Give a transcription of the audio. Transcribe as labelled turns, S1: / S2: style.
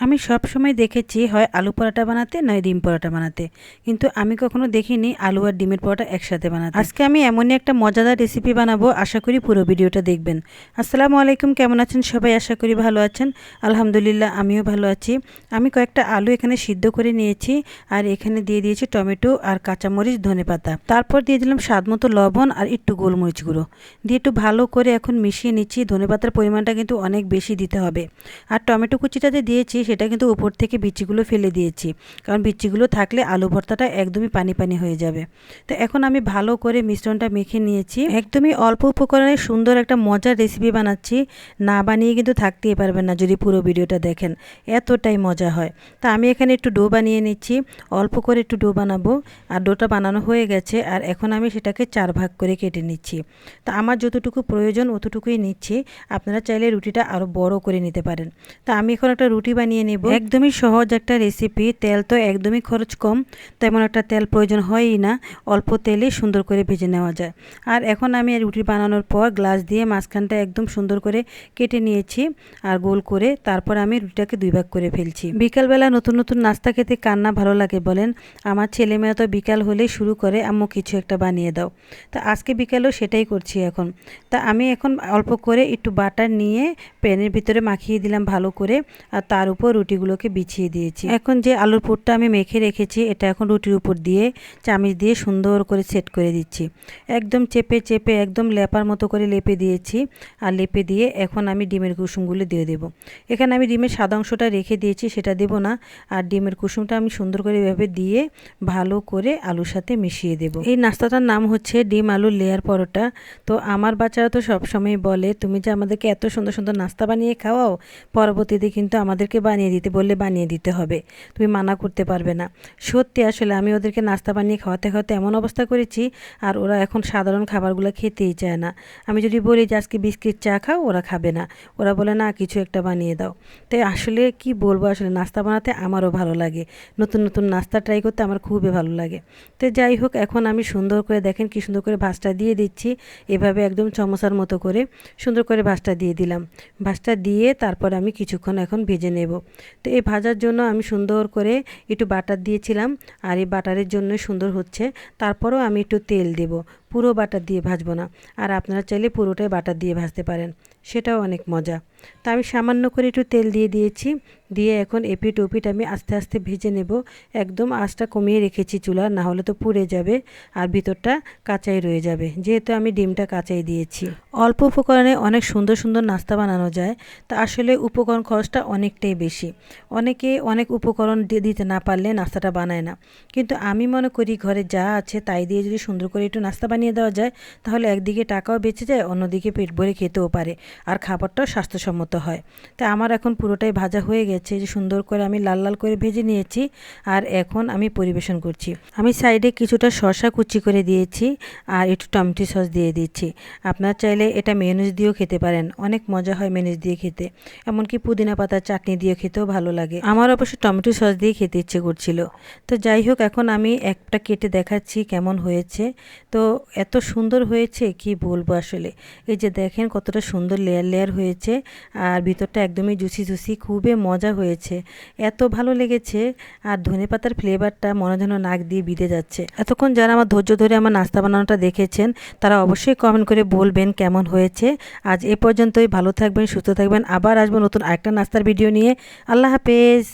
S1: আমি সব সময় দেখেছি হয় আলু পরোটা বানাতে নয় ডিম পরোটা বানাতে। কিন্তু আমি কখনো দেখিনি আলু আর ডিমের পরোটা একসাথে বানাতে। আজকে আমি এমনই একটা মজাদার রেসিপি বানাবো, আশা করি পুরো ভিডিওটা দেখবেন। আসসালামু আলাইকুম, কেমন আছেন সবাই? আশা করি ভালো আছেন। আলহামদুলিল্লাহ, আমিও ভালো আছি। আমি কয়েকটা আলু এখানে সিদ্ধ করে নিয়েছি আর এখানে দিয়ে দিয়েছি টমেটো আর কাঁচামরিচ ধনে পাতা তারপর দিয়ে দিলাম স্বাদ মতো লবণ আর একটু গোলমরিচ গুঁড়ো। দিয়ে একটু ভালো করে এখন মিশিয়ে নিচ্ছি ধনে পাতার পরিমাণটা কিন্তু অনেক বেশি দিতে হবে। আর টমেটো কুচিটাতে দিয়েছি সেটা কিন্তু উপর থেকে বিচিগুলো ফেলে দিয়েছি। কারণ বিচিগুলো থাকলে আলু ভর্তাটা একদমই পানি পানি হয়ে যাবে। তো এখন আমি ভালো করে মিশ্রণটা মেখে নিয়েছি। একদমই অল্প উপকরণে সুন্দর একটা মজার রেসিপি বানাচ্ছি। না বানিয়ে কিন্তু থাকতেই পারবেন না যদি পুরো ভিডিওটা দেখেন। এতটাই মজা হয়। তা আমি এখানে একটু ডো বানিয়ে নিচ্ছি। অল্প করে একটু ডো বানাবো। আর ডোটা বানানো হয়ে গেছে। আর এখন আমি সেটাকে চার ভাগ করে কেটে নিচ্ছি। তা আমার যতটুকু প্রয়োজন অতটুকুই নিচ্ছি। আপনারা চাইলে রুটিটা আরও বড় করে নিতে পারেন। তা আমি এখন একটা রুটি বানিয়ে বানিয়ে নেব। একদমই সহজ একটা রেসিপি তেল তো একদমই খরচ কম, তেমন একটা তেল প্রয়োজন হয়ই না, অল্প তেলে সুন্দর করে ভেজে নেওয়া যায়। আর এখন আমি রুটি বানানোর পর গ্লাস দিয়ে মাঝখানটা একদম সুন্দর করে কেটে নিয়েছি আর গোল করে তারপর আমি রুটিটাকে দুই ভাগ করে ফেলছি। বিকালবেলা নতুন নতুন নাস্তা খেতে কান্না ভালো লাগে বলেন। আমার ছেলেমেয়েরা তো বিকাল হলেই শুরু করে, আম্মু কিছু একটা বানিয়ে দাও। তা আজকে বিকালেও সেটাই করছি এখন। তা আমি এখন অল্প করে একটু বাটার নিয়ে প্যানের ভিতরে মাখিয়ে দিলাম ভালো করে, আর তার উপর রুটিগুলোকে বিছিয়ে দিয়েছি। এখন যে আলুর পুরটা আমি মেখে রেখেছি, এটা এখন রুটির উপর দিয়ে চামিচ দিয়ে সুন্দর করে সেট করে দিচ্ছি। একদম চেপে চেপে, একদম লেপার মতো করে লেপে দিয়েছি আর লেপে দিয়ে এখন আমি ডিমের কুসুমগুলো দিয়ে দেবো। এখানে আমি ডিমের সাদা অংশটা রেখে দিয়েছি, সেটা দেব না। আর ডিমের কুসুমটা আমি সুন্দর করে এভাবে দিয়ে ভালো করে আলুর সাথে মিশিয়ে দেব। এই নাস্তাটার নাম হচ্ছে ডিম আলু লেয়ার পরোটা। তো আমার বাচ্চারা তো সবসময় বলে, তুমি যে আমাদেরকে এত সুন্দর সুন্দর নাস্তা বানিয়ে খাওয়াও, পরবর্তীতে কিন্তু আমাদেরকে বানিয়ে দিতে, বললে বানিয়ে দিতে হবে। তুমি মানা করতে পারবে না। সত্যি আসলে আমি ওদেরকে নাস্তা বানিয়ে খাওয়াতে খাওয়াতে এমন অবস্থা করেছি, আর ওরা এখন সাধারণ খাবারগুলো খেতেই চায় না। আমি যদি বলি যে, আজকে বিস্কিট চা খাও, ওরা খাবে না। ওরা বলে, না, কিছু একটা বানিয়ে দাও। তাই আসলে কি বলব, আসলে নাস্তা বানাতে আমারও ভালো লাগে। নতুন নতুন নাস্তা ট্রাই করতে আমার খুবই ভালো লাগে। তো যাই হোক, এখন আমি সুন্দর করে দেখেন কি সুন্দর করে ভাজটা দিয়ে দিচ্ছি। এভাবে একদম চমচার মতো করে সুন্দর করে ভাজটা দিয়ে দিলাম। ভাজটা দিয়ে তারপর আমি কিছুক্ষণ এখন ভেজে নেব। তো এই ভাজার জন্য আমি সুন্দর করে একটু বাটার দিয়েছিলাম, আর এই বাটারের জন্য সুন্দর হচ্ছে। তারপরেও আমি একটু তেল দেব। পুরো বাটার দিয়ে ভাজবো না। আর আপনারা চাইলে পুরোটাই বাটার দিয়ে ভাজতে পারেন। সেটাও অনেক মজা। তা আমি সামান্য করে একটু তেল দিয়ে দিয়েছি। দিয়ে এখন এপিট ওপিট আমি আস্তে আস্তে ভেজে নেব। একদম আঁচটা কমিয়ে রেখেছি চুলার না হলে তো পুড়ে যাবে আর ভিতরটা কাঁচাই রয়ে যাবে। যেহেতু আমি ডিমটা কাঁচাই দিয়েছি। অল্প উপকরণে অনেক সুন্দর সুন্দর নাস্তা বানানো যায়। তা আসলে উপকরণ খরচটা অনেকটাই বেশি। অনেকে অনেক উপকরণ দিতে না পারলে নাস্তাটা বানায় না। কিন্তু আমি মনে করি ঘরে যা আছে তাই দিয়ে যদি সুন্দর করে একটু নাস্তা বানিয়ে দেওয়া যায়, তাহলে একদিকে টাকাও বেঁচে যায়, অন্যদিকে পেট ভরে খেতেও পারে। আর খাবারটাও স্বাস্থ্যসম্মত হয়। তাই আমার এখন পুরোটাই ভাজা হয়ে গেছে যে সুন্দর করে আমি লাল লাল করে ভেজে নিয়েছি, আর এখন আমি পরিবেশন করছি। আমি সাইডে কিছুটা শসা কুচি করে দিয়েছি, আর একটু টমেটো সস দিয়ে দিচ্ছি। আপনার চাইলে এটা মেনুজ দিয়েও খেতে পারেন, অনেক মজা হয় মেনুজ দিয়ে খেতে। এমনকি পুদিনা পাতার চাটনি দিয়ে খেতেও ভালো লাগে। আমার অবশ্য টমেটো সস দিয়ে খেতে ইচ্ছে করছিল। তো যাই হোক, এখন আমি একটা কেটে দেখাচ্ছি কেমন হয়েছে। তো এত সুন্দর হয়েছে, কি বলব আসলে? এই যে দেখেন কতটা সুন্দর লেয়ার লেয়ার হয়েছে, আর ভিতরটা একদমই জুসি জুসি, খুবই মজা হয়েছে। এত ভালো লেগেছে, আর ধনে পাতার ফ্লেভারটা মনে যেন নাক দিয়ে বিঁধে যাচ্ছে। এতক্ষণ যারা আমার ধৈর্য ধরে আমার নাস্তা বানানোটা দেখেছেন, তারা অবশ্যই কমেন্ট করে বলবেন কেমন হয়েছে। আজ এ পর্যন্তই, ভালো থাকবেন, সুস্থ থাকবেন। আবার আসব নতুন আরেকটা নাস্তার ভিডিও নিয়ে। আল্লাহ হাফেজ!